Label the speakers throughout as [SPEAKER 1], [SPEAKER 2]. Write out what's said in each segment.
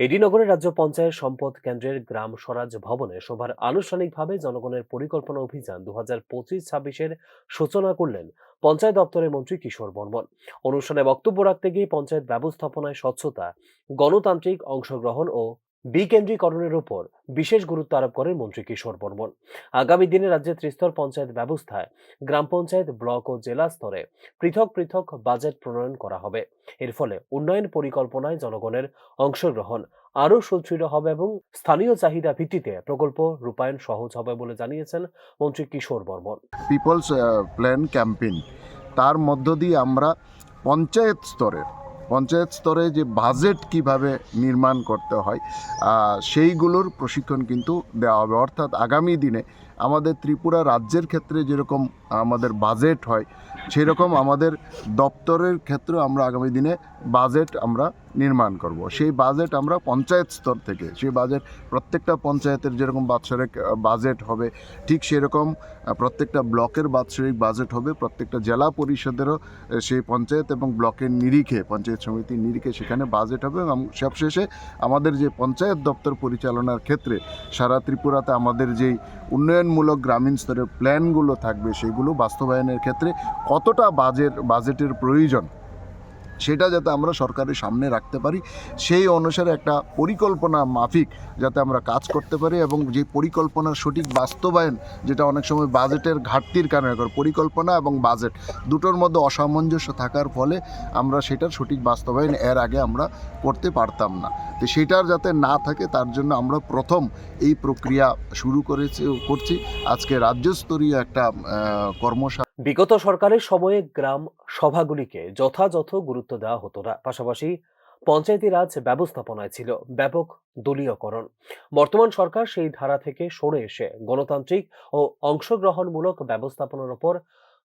[SPEAKER 1] এডিনগরে রাজ্য পঞ্চায়েত সম্পদ কেন্দ্রের গ্রাম স্বরাজ ভবনে সভার আনুষ্ঠানিকভাবে জনগণের পরিকল্পনা অভিযান দু হাজার পঁচিশ ছাব্বিশের সূচনা করলেন পঞ্চায়েত দপ্তরের মন্ত্রী কিশোর বর্মন। অনুষ্ঠানে বক্তব্য রাখতে গিয়ে পঞ্চায়েত ব্যবস্থাপনায় স্বচ্ছতা, গণতান্ত্রিক অংশগ্রহণ ও বিকেন্দ্রীকরণের উপর বিশেষ গুরুত্ব আরোপ করেন মন্ত্রী কিশোর বর্মন। আগামী দিনে রাজ্যের ত্রিস্তর পঞ্চায়েত ব্যবস্থায় গ্রাম পঞ্চায়েত, ব্লক ও জেলা স্তরে পৃথক পৃথক বাজেট প্রণয়ন করা হবে। এর ফলে উন্নয়ন পরিকল্পনায় জনগণের অংশগ্রহণ আরও সুদৃঢ় হবে এবং স্থানীয় চাহিদা ভিত্তিতে প্রকল্প রূপায়ণ সহজ হবে বলে জানিয়েছেন মন্ত্রী Kishore Barman.
[SPEAKER 2] People's plan campaign তার মধ্য দিয়ে আমরা পঞ্চায়েত স্তরে পঞ্চায়েত স্তরে যে বাজেট কীভাবে নির্মাণ করতে হয় সেইগুলোর প্রশিক্ষণ কিন্তু দেওয়া হবে। অর্থাৎ আগামী দিনে আমাদের ত্রিপুরা রাজ্যের ক্ষেত্রে যেরকম আমাদের বাজেট হয়, সেরকম আমাদের দপ্তরের ক্ষেত্রেও আমরা আগামী দিনে বাজেট আমরা নির্মাণ করব। সেই বাজেট আমরা পঞ্চায়েত স্তর থেকে, সেই বাজেট প্রত্যেকটা পঞ্চায়েতের যেরকম বাৎসরিক বাজেট হবে, ঠিক সেরকম প্রত্যেকটা ব্লকের বাৎসরিক বাজেট হবে, প্রত্যেকটা জেলা পরিষদেরও সেই পঞ্চায়েত এবং ব্লকের নিরিখে পঞ্চায়েত সমিতির নিরিখে সেখানে বাজেট হবে এবং সবশেষে আমাদের যে পঞ্চায়েত দপ্তর পরিচালনার ক্ষেত্রে সারা ত্রিপুরাতে আমাদের যেই উন্নয়নমূলক গ্রামীণ স্তরের প্ল্যানগুলো থাকবে, সেগুলো বাস্তবায়নের ক্ষেত্রে কতটা বাজেট বাজেটের প্রয়োজন? সেটা যাতে আমরা সরকারের সামনে রাখতে পারি। সেই অনুসারে একটা পরিকল্পনা মাফিক যাতে আমরা কাজ করতে পারি এবং যে পরিকল্পনার সঠিক বাস্তবায়ন যেটা অনেক সময় বাজেটের ঘাটতির কারণে করে, পরিকল্পনা এবং বাজেট দুটোর মধ্যে অসামঞ্জস্য থাকার ফলে আমরা সেটার সঠিক বাস্তবায়ন এর আগে আমরা করতে পারতাম না। তো সেটার যাতে না থাকে তার জন্য আমরা প্রথম এই প্রক্রিয়া শুরু করেছি, করছি। আজকে রাজ্যস্তরীয় একটা কর্মশালা
[SPEAKER 1] বিগত সরকারের সময়ে গ্রাম সভাগুলিকে যথাযথ গুরুত্ব দেওয়া হতো না। পাশাপাশি পঞ্চায়েতি রাজ ব্যবস্থাপনায় ছিল ব্যাপক দলীয়করণ। বর্তমান সরকার সেই ধারা থেকে সরে এসে গণতান্ত্রিক ও অংশগ্রহণমূলক ব্যবস্থাপনার উপর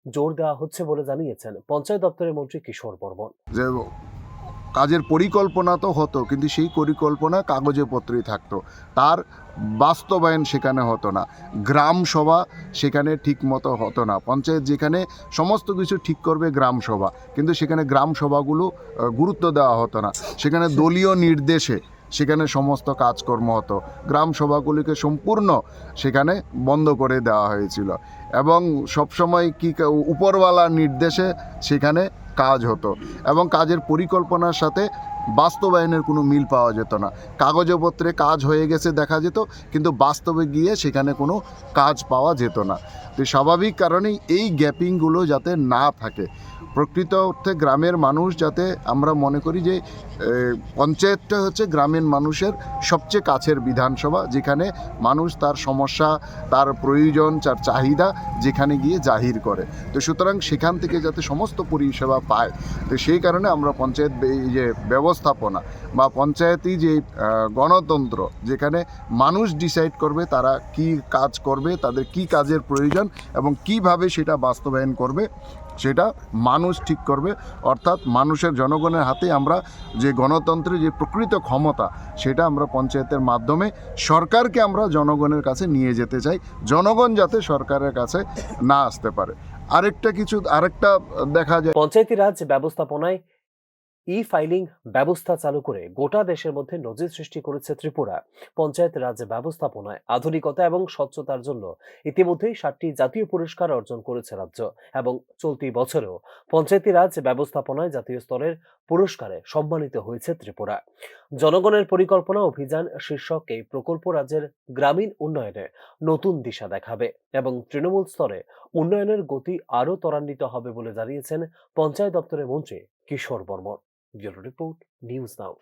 [SPEAKER 1] জোর দেওয়া হচ্ছে বলে জানিয়েছেন পঞ্চায়েত দপ্তরের মন্ত্রী কিশোর বর্মন।
[SPEAKER 2] কাজের পরিকল্পনা তো হতো, কিন্তু সেই পরিকল্পনা কাগজে পত্রেই থাকতো। তার বাস্তবায়ন সেখানে হতো না। গ্রাম সভা সেখানে ঠিক মতো হতো না। পঞ্চায়েত যেখানে সমস্ত কিছু ঠিক করবে গ্রাম সভা, কিন্তু সেখানে গ্রাম সভাগুলো গুরুত্ব দেওয়া হতো না। সেখানে দলীয় নির্দেশে সেখানে সমস্ত কাজকর্ম হতো। গ্রাম সভাগুলিকে সম্পূর্ণ সেখানে বন্ধ করে দেওয়া হয়েছিল। এবং সবসময় কী, উপরওয়ালার নির্দেশে সেখানে কাজ হতো এবং কাজের পরিকল্পনার সাথে বাস্তবায়নের কোনো মিল পাওয়া যেত না। কাগজপত্রে কাজ হয়ে গেছে দেখা যেত, কিন্তু বাস্তবে গিয়ে সেখানে কোনো কাজ পাওয়া যেত না। তো স্বাভাবিক কারণেই এই গ্যাপিংগুলো যাতে না থাকে। প্রকৃত অর্থে গ্রামের মানুষ যাতে আমরা মনে করি যে পঞ্চায়েতটা হচ্ছে গ্রামের মানুষের সবচেয়ে কাছের বিধানসভা, যেখানে মানুষ তার সমস্যা, তার প্রয়োজন, তার চাহিদা যেখানে গিয়ে জাহির করে। তো সুতরাং সেখান থেকে যাতে সমস্ত পরিষেবা পায়। তো সেই কারণে আমরা পঞ্চায়েত যে ব্যবস্থাপনা বা পঞ্চায়েতি যে গণতন্ত্র, যেখানে মানুষ ডিসাইড করবে তারা কি কাজ করবে, তাদের কি কাজের প্রয়োজন এবং কীভাবে সেটা বাস্তবায়ন করবে, সেটা মানুষ ঠিক করবে। অর্থাৎ মানুষের জনগণের হাতে আমরা যে গণতন্ত্রের যে প্রকৃত ক্ষমতা, সেটা আমরা পঞ্চায়েতের মাধ্যমে সরকারকে আমরা জনগণের কাছে নিয়ে যেতে চাই। জনগণ যাতে সরকারের কাছে না আসতে পারে। আরেকটা কিছু, আরেকটা দেখা যায়
[SPEAKER 1] পঞ্চায়েতি রাজ ব্যবস্থাপনায় ই ফাইলিং ব্যবস্থা চালু করে গোটা দেশের মধ্যে নজির সৃষ্টি করেছে ত্রিপুরা। পঞ্চায়েত রাজ ব্যবস্থাপনায় আধুনিকতা এবং স্বচ্ছতার জন্য ইতিমধ্যেই সাতটি জাতীয় পুরস্কার অর্জন করেছে রাজ্য এবং চলতি বছরেও পঞ্চায়েতি রাজ ব্যবস্থাপনায় জাতীয় স্তরের পুরস্কারে সম্মানিত হয়েছে ত্রিপুরা। জনগণের পরিকল্পনা অভিযান শীর্ষক এই প্রকল্প রাজ্যের গ্রামীণ উন্নয়নে নতুন দিশা দেখাবে এবং তৃণমূল স্তরে উন্নয়নের গতি আরও ত্বরান্বিত হবে বলে জানিয়েছেন পঞ্চায়েত দপ্তরের মন্ত্রী Kishore Barman. Your Report, News Now.